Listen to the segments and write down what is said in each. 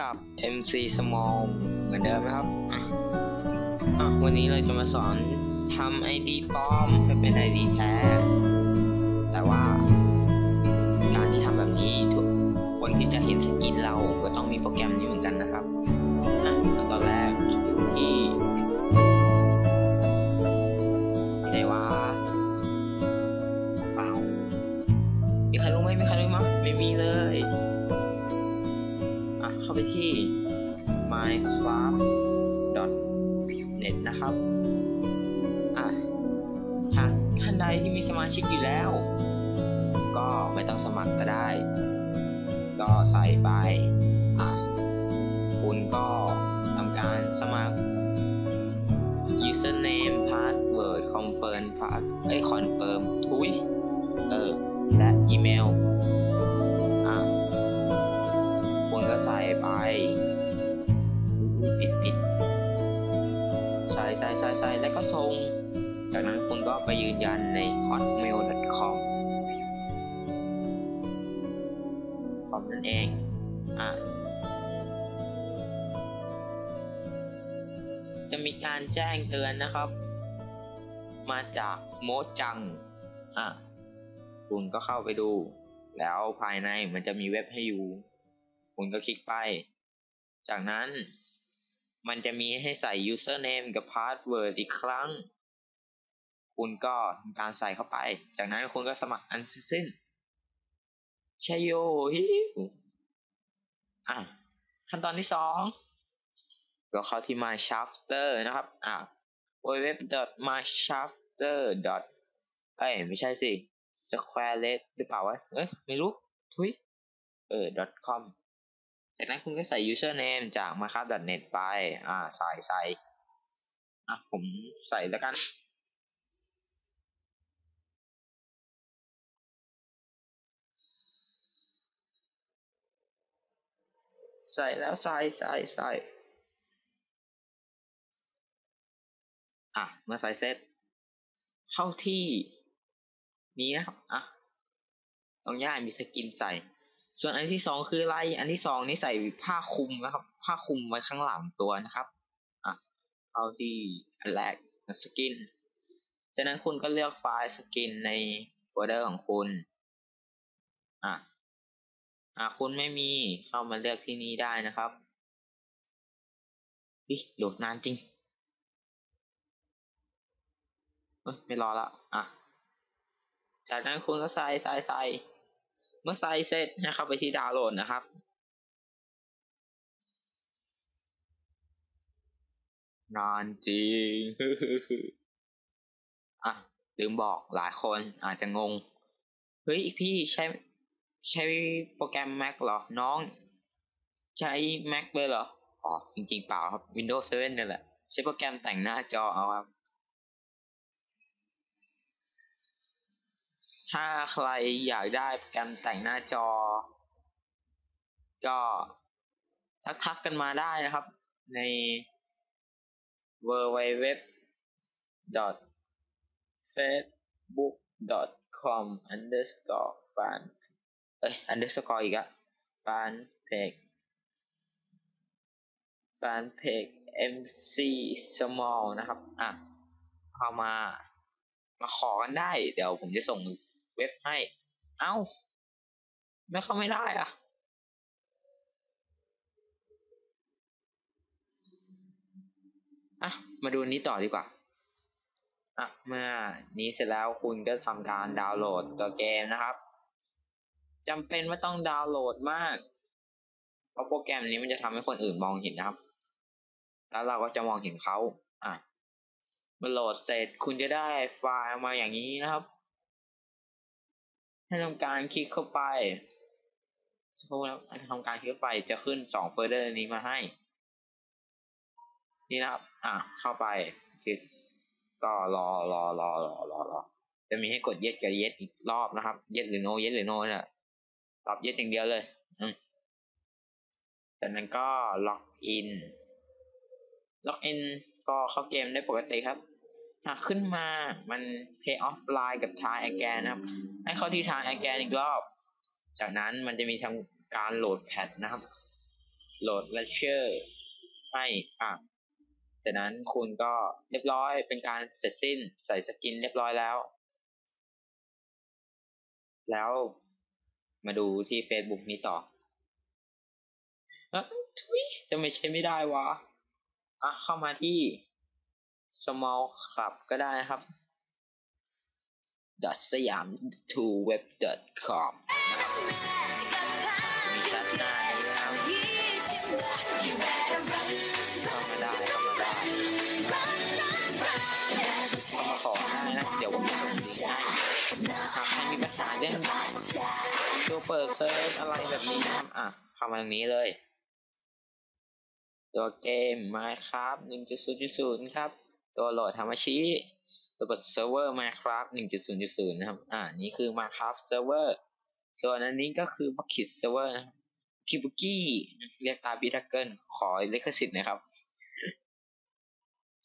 กับ MC Small เหมือนเดิมนะครับอะอะวันนี้เราจะมาสอนทำ ID ปลอมให้เป็น ID แท้ แต่ว่าการที่ทำแบบนี้ทุกคนที่จะเห็นสกินเราก็ต้องมีโปรแกรมนี้เหมือนกันนะครับอะขั้นตอนแรกอยู่ที่ที่ไหนวะ ที่ minecraft.net นะครับ อะหากท่านใดที่มีสมาชิกอยู่แล้ว ก็ไม่ต้องสมัครก็ได้ ก็ใส่ไป อะ คุณก็ทำการสมัคร username password confirm pass เอ้ย confirm ทุย เออ และอีเมล ใส่ใส่ใส่ใส่แล้วก็ส่ง จากนั้นคุณก็ไปยืนยันใน hotmail.com คอมนั่นเอง อะจะมีการแจ้งเตือนนะครับ มาจากโมจัง อะ คุณก็เข้าไปดู แล้วภายในมันจะมีเว็บให้อยู่ คุณก็คลิกไป จากนั้น มันจะมีให้ใส่ username กับ password อีกครั้ง คุณก็ทำการใส่เข้าไป จากนั้นคุณก็สมัครอันสิ้นชโยฮิวอะขั้นตอนที่สองก็เข้าที่ my shafter นะครับ อะ www.myshafter. เอ้ยไม่ใช่สิ square leg หรือเปล่าวะเอ้ยไม่รู้ ทุยเออ .com จากนั้นคุณก็ใส่ username จาก minecraft.net ไป อ่า ใส่ใส่อะผมใส่แล้วกันใส่แล้วใส่ใส่ใส่อะมาใส่เสร็จเข้าที่นี้นะครับอะตรงนี้มีสกินใส่ ส่วนอันที่สองคือไรอันที่สองนี่ใส่ผ้าคลุมนะครับ ผ้าคลุมไว้ข้างหลังตัวนะครับอะเข้าที่อันแรกสกินจากนั้นคุณก็เลือกไฟล์สกินในโฟลเดอร์ของคุณอะอะคุณไม่มีเข้ามาเลือกที่นี่ได้นะครับอิโหลดนานจริงเอ้ยไม่รอละอะจากนั้นคุณก็ใส่ใส่ใส่ เมื่อใส่เสร็จให้เข้าไปที่ดาวน์โหลดนะครับ นานจริงอะลืมบอกหลายคนอาจจะงง เฮ้ยพี่ใช้ใช้โปรแกรม Mac เหรอ น้องใช้ Mac เลยเหรอ อ๋อ จริงๆเปล่าครับ Windows 7นี่แหละ ใช้โปรแกรมแต่งหน้าจอเอาครับ ถ้าใครอยากได้โปรแกรมแต่งหน้าจอ ก็ทักๆกันมาได้นะครับ ใน w w w facebook com underscore fan เอ้ย underscore อีกอะ fan page fan page mc small นะครับ อะเข้ามา มาขอกันได้ เดี๋ยวผมจะส่ง เว็บให้ เอ้าไม่เข้าไม่ได้อะ อะ มาดูนี้ต่อดีกว่า อะ เมื่อนี้เสร็จแล้วคุณก็ทำการดาวน์โหลดตัวเกมนะครับจำเป็นว่าต้องดาวน์โหลดมาก เพราะโปรแกรมนี้มันจะทำให้คนอื่นมองเห็นนะครับ แล้วเราก็จะมองเห็นเขา อะเมื่อโหลดเสร็จคุณจะได้ไฟล์มาอย่างนี้นะครับ ให้ทำการคลิกเข้าไปสมมติทำการคลิกเข้าไปจะขึ้นสองโฟลเดอร์นี้มาให้ นี่นะครับ อะเข้าไปคลิกก็รอรอรอรอรอรอจะมีให้กดเย็ดกับเย็ดอีกรอบนะครับ เย็ดหรือโนเย็ดหรือโนเนี่ยตอบเย็ดอย่างเดียวเลย อืมจากนั้นก็ล็อกอิน ล็อกอินก็เข้าเกมได้ปกติครับ หากขึ้นมามัน pay offline กับ try again นะครับ ให้เข้าที่ try again อีกรอบ จากนั้นมันจะมีทำการโหลดแพทนะครับ โหลดเลเชอร์ให้อะจากนั้นคุณก็เรียบร้อยเป็นการเสร็จสิ้นใส่สกินเรียบร้อยแล้ว แล้วมาดูที่ Facebook นี้ต่ออะทุยจะไม่ใช่ไม่ได้วะอะเข้ามาที่ small club ก็ได้นะครับ s y a m to web com มีชทหน้านี้นะครับเข้ามาได้เข้ามาได้เข้ามาขอได้นะ เดี๋ยวผมจะส่งลิงก์ให้หากใครมีปัญหาเรื่องตัวเปิดเซิร์ฟอะไรแบบนี้นะครับอะเข้ามาตรงนี้เลย ตัวเกม Minecraft 1.0.0 ครับ ตัวโหลดธรรมชิตัวเปิดเซิร์ฟเวอร์ Minecraft 1.0.0 นะครับ อ่า นี่คือ Minecraft Server ส่วนอันนี้ก็คือ Bucket Server นะครับคิบุกี้เรียกตามพีทักเกิลขอเลิขสิทธิ์นะครับ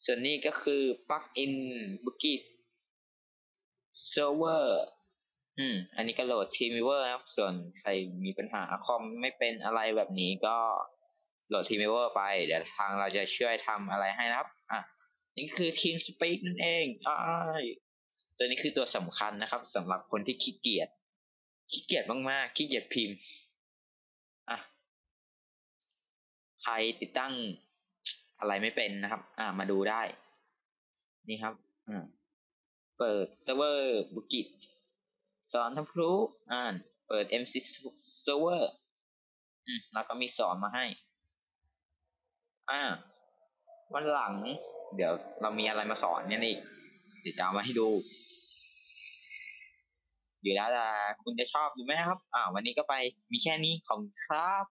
ส่วนนี้ก็คือ Plugin Bucket Server อืม อันนี้ก็โหลด TeamViewer นะครับ ส่วนใครมีปัญหาคอมไม่เป็นอะไรแบบนี้ก็โหลด TeamViewer ไป เดี๋ยวทางเราจะช่วยทำอะไรให้นะครับ อะ นี่คือ TeamSpeak นั่นเองอ้ตัวนี้คือตัวสำคัญนะครับสำหรับคนที่ขี้เกียจขี้เกียจมากๆขี้เกียจพิมพ์อะใครติดตั้งอะไรไม่เป็นนะครับ อ่ามาดูได้ นี่ครับอ่าเปิดเซิร์ฟเวอร์บุกิตสอนทำพลุอ่านเปิด MC Server อืมแล้วก็มีสอนมาให้ อ่า วันหลัง เดี๋ยวเรามีอะไรมาสอนเนี่ยนี่เดี๋ยวจะเอามาให้ดู อยู่แล้วแต่คุณจะชอบหรือไม่ครับอ่าวันนี้ก็ไปมีแค่นี้ของครับ